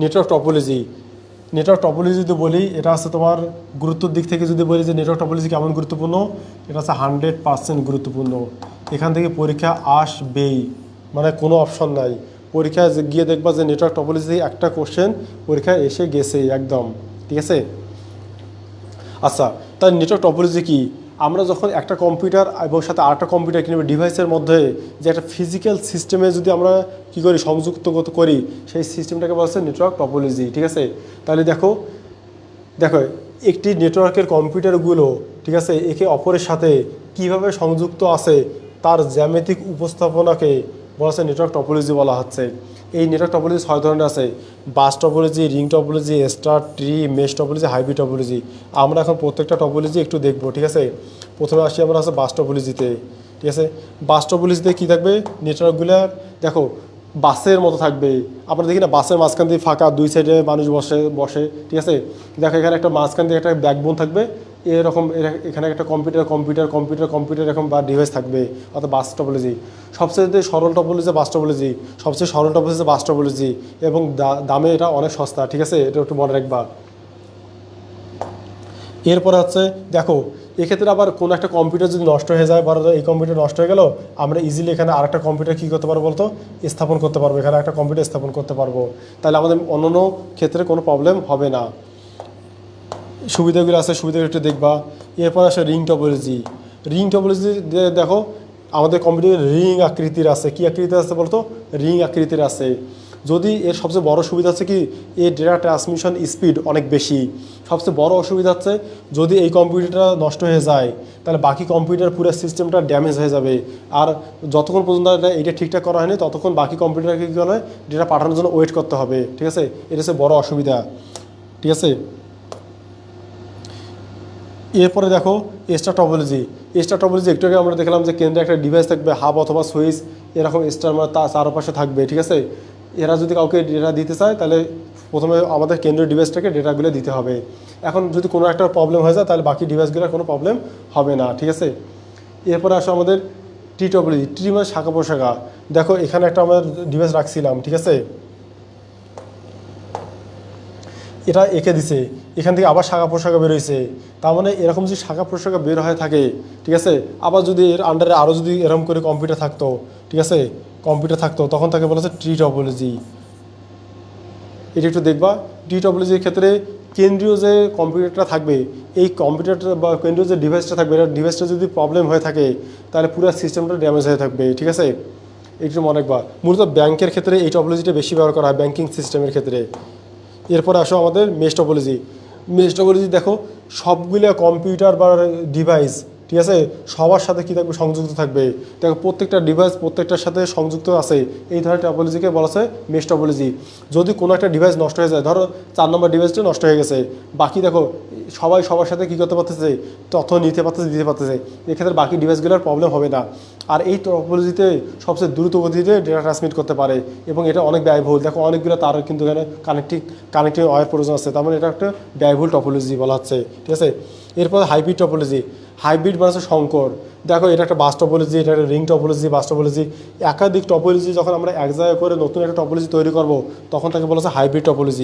Network topology network topology যদি বলি, এটা আছে তোমার গুরুত্বর দিক থেকে যদি বলি যে নেটওয়ার্ক টপোলজি কেমন গুরুত্বপূর্ণ? এটা আছে হান্ড্রেড পার্সেন্ট গুরুত্বপূর্ণ। এখান থেকে পরীক্ষা আসবেই মানে কোনো অপশন নাই। পরীক্ষায় গিয়ে দেখবা যে নেটওয়ার্ক টপোলজি একটা কোশ্চেন পরীক্ষায় এসে গেছে একদম, ঠিক আছে? আচ্ছা তার নেটওয়ার্ক টপোলজি কি? আমরা যখন একটা কম্পিউটার এবং সাথে আরেকটা কম্পিউটার কিংবা ডিভাইসের মধ্যে যে একটা ফিজিক্যাল সিস্টেমে যদি আমরা কি করি, সংযুক্ত করি, সেই সিস্টেমটাকে বলা হচ্ছে নেটওয়ার্ক টপোলজি ঠিক আছে? তাহলে দেখো দেখো, একটি নেটওয়ার্কের কম্পিউটারগুলো ঠিক আছে, একে অপরের সাথে কীভাবে সংযুক্ত আছে, তার জ্যামিতিক উপস্থাপনাকে বলা হচ্ছে নেটওয়ার্ক টপোলজি বলা হচ্ছে। এই নেটওয়ার্ক টপোলজি ছয় ধরনের আছে। Bus topology ring topology star tree mesh topology hybrid topology আমরা এখন প্রত্যেকটা টপোলজি একটু দেখব, ঠিক আছে? প্রথমে আসি আমরা আছে বাস টপোলজিতে ঠিক আছে? বাস টপোলজিতে কী থাকবে? নেটওয়ার্কগুলো দেখো, বাসের মতো থাকবে। আমরা দেখি না, বাসের মাঝখান দিয়ে ফাঁকা, দুই সাইডে মানুষ বসে বসে, ঠিক আছে? দেখো এখানে একটা মাঝখান দিয়ে একটা ব্যাকবোন থাকবে। এরকম এরা- এখানে একটা কম্পিউটার কম্পিউটার কম্পিউটার কম্পিউটার এরকম বা ডিভাইস থাকবে অর্থাৎ বাস টপোলজি সবচেয়ে সরল টপোলজি বাস টপোলজি সবচেয়ে সরল টপোলজি বাস টপোলজি এবং দামে এটা অনেক সস্তা, ঠিক আছে? এটা একটু মনে রাখবা। এরপরে হচ্ছে, দেখো, এক্ষেত্রে আবার কোনো একটা কম্পিউটার যদি নষ্ট হয়ে যায়, বা এই কম্পিউটার নষ্ট হয়ে গেল, আমরা ইজিলি এখানে আরেকটা কম্পিউটার কী করতে পারব বলতো? স্থাপন করতে পারব, এখানে একটা কম্পিউটার স্থাপন করতে পারব। তাহলে আমাদের অন্য ক্ষেত্রে কোনো প্রবলেম হবে না। সুবিধাগুলো আছে, সুবিধাগুলো একটু দেখবা। এরপর আসে রিং টপোলজি রিং টপোলজি দেখো, আমাদের কম্পিউটার রিং আকৃতির আছে। কি আকৃতির আছে বলতো? রিং আকৃতির আছে। যদি এর সবচেয়ে বড় সুবিধা হচ্ছে কি, এর ডেটা ট্রান্সমিশন স্পিড অনেক বেশি। সবচেয়ে বড় অসুবিধা হচ্ছে, যদি এই কম্পিউটারটা নষ্ট হয়ে যায়, তাহলে বাকি কম্পিউটার পুরো সিস্টেমটা ড্যামেজ হয়ে যাবে। আর যতক্ষণ পর্যন্ত এটা ঠিকঠাক করা হয়নি, ততক্ষণ বাকি কম্পিউটারকে কী করে ডেটা পাঠানোর জন্য ওয়েট করতে হবে। ঠিক আছে? এটা হচ্ছে বড় অসুবিধা। ঠিক আছে? এরপরে দেখো এক্সট্রা টপোলজি এক্সট্রা টপোলজি একটু আগে আমরা দেখলাম যে কেন্দ্রে একটা ডিভাইস থাকবে হাব অথবা সুইচ এরকম এক্সট্রা মানে তার চারপাশে থাকবে, ঠিক আছে? এরা যদি কাউকে ডেটা দিতে চায়, তাহলে প্রথমে আমাদের কেন্দ্রীয় ডিভাইসটাকে ডেটাগুলো দিতে হবে। এখন যদি কোনো একটা প্রবলেম হয়ে যায়, তাহলে বাকি ডিভাইসগুলোর কোনো প্রবলেম হবে না, ঠিক আছে? এরপরে আসো আমাদের টি টপোলজি টি মানে শাখা পোশাখা দেখো, এখানে একটা আমাদের ডিভাইস রাখছিলাম, ঠিক আছে? এটা এঁকে দিছে। এখান থেকে আবার শাখা প্রশাখা বেরোইছে তার মানে এরকম যদি শাখা প্রশাখা বের হয়ে থাকে, ঠিক আছে? আবার যদি এর আন্ডারে আরও যদি এরকম করে কম্পিউটার থাকতো, ঠিক আছে? কম্পিউটার থাকতো, তখন তাকে বলা হচ্ছে ট্রি টপোলজি এটা একটু দেখবা। টি টপোলজির ক্ষেত্রে কেন্দ্রীয় যে কম্পিউটারটা থাকবে, এই কম্পিউটারটা বা কেন্দ্রীয় যে ডিভাইসটা থাকবে, এটা ডিভাইসটা যদি প্রবলেম হয়ে থাকে, তাহলে পুরো সিস্টেমটা ড্যামেজ হয়ে থাকবে, ঠিক আছে? একটু মনে রাখবা। মূলত ব্যাংকের ক্ষেত্রে এই টপোলজিটা বেশি ব্যবহার করা হয় ব্যাংকিং সিস্টেমের ক্ষেত্রে। এরপরে আসো আমাদের মেস্টোপোলজি। মেস্টোপোলজি মেস দেখো সবগুলো কম্পিউটার বা ডিভাইস ঠিক আছে? সবার সাথে কী থাকবে? সংযুক্ত থাকবে। দেখো, প্রত্যেকটা ডিভাইস প্রত্যেকটার সাথে সংযুক্ত আছে। এই ধরনের টপোলজিকে বলা হচ্ছে মেস টপোলজি যদি কোনো একটা ডিভাইস নষ্ট হয়ে যায়, ধরো চার নম্বর ডিভাইসটা নষ্ট হয়ে গেছে। বাকি দেখো, সবাই সবার সাথে কী করতে পারতেছে? তথ্য নিতে পারতেছে, দিতে পারতেছে। এক্ষেত্রে বাকি ডিভাইসগুলোর প্রবলেম হবে না। আর এই টপোলজিতে সবচেয়ে দ্রুত গতিতে ডেটা ট্রান্সমিট করতে পারে এবং এটা অনেক ব্যয়বহুল। দেখো, অনেকগুলো তার কিন্তু এখানে কানেক্টিং কানেক্টিং ওয়ার প্রয়োজন আছে। তার মানে এটা একটা ব্যয়বহুল টপোলজি বলা হচ্ছে। ঠিক আছে? এরপর হাইব্রিড টপোলজি হাইব্রিড মানে হচ্ছে শঙ্কর। দেখো, এটা একটা বাস টপোলজি এটা একটা রিং টপোলজি বাস টপোলজি একাধিক টপোলজি যখন আমরা এক জায়গায় করে নতুন একটা টপোলজি তৈরি করব, তখন তাকে বলা হচ্ছে হাইব্রিড টপোলজি